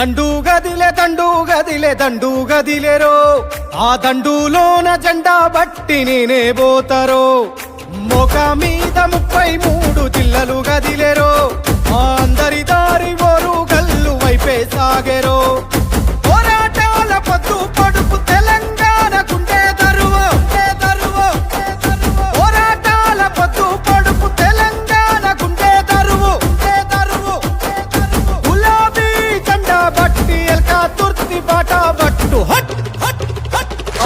దండు గదిలే దండు గదిలే దండు గదిలేరో ఆ దండులోన జెండా బట్టి నేనే పోతారో. మొక మీద ముప్పై మూడు జిల్లలు గదిలేరు.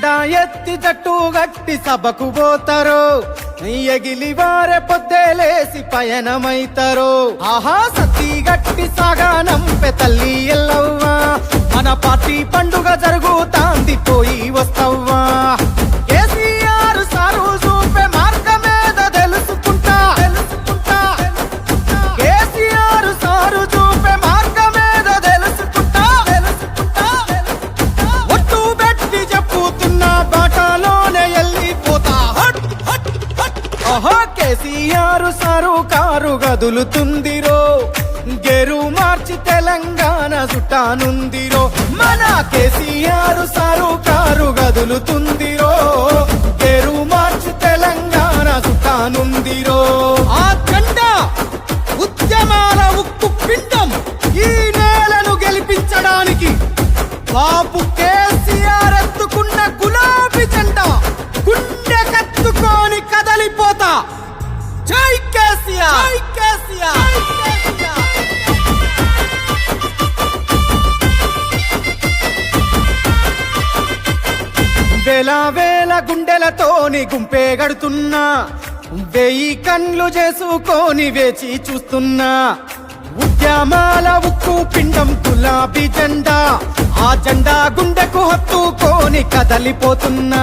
జెండా ఎత్తి జట్టు గట్టి సభకు పోతారు. ఎగిలి వారే పొద్దేలేసి పయనమైతారు. ఆహా సతీ గట్టి సాగానంపె తల్లి ఎల్లవ్వా. మన పార్టీ పండుగ జరుగుతాంది పోయి వస్తా కేసీఆర్ సారు కారు గదులుతుందిరో. గెరు మార్చి తెలంగాణ చుట్టానుందిరో మన కేసీఆర్ సారు కారు గదులుతుందిరో. గెరు మార్చి తెలంగాణ చుట్టానుందిరో ఆ జెండా ఉద్యమాల ఉక్కు పిండం ఈ నేలను గెలిపించడానికి బాబు వేల వేల గుండెలతోని గుంపే గడుతున్నా. వెయ్యి కండ్లు చేసుకొని వేచి చూస్తున్నా. ఉద్యమాల ఉక్కు పిండం గులాబీ జెండా. ఆ జెండా గుండెకు హత్తుకొని కదలిపోతున్నా.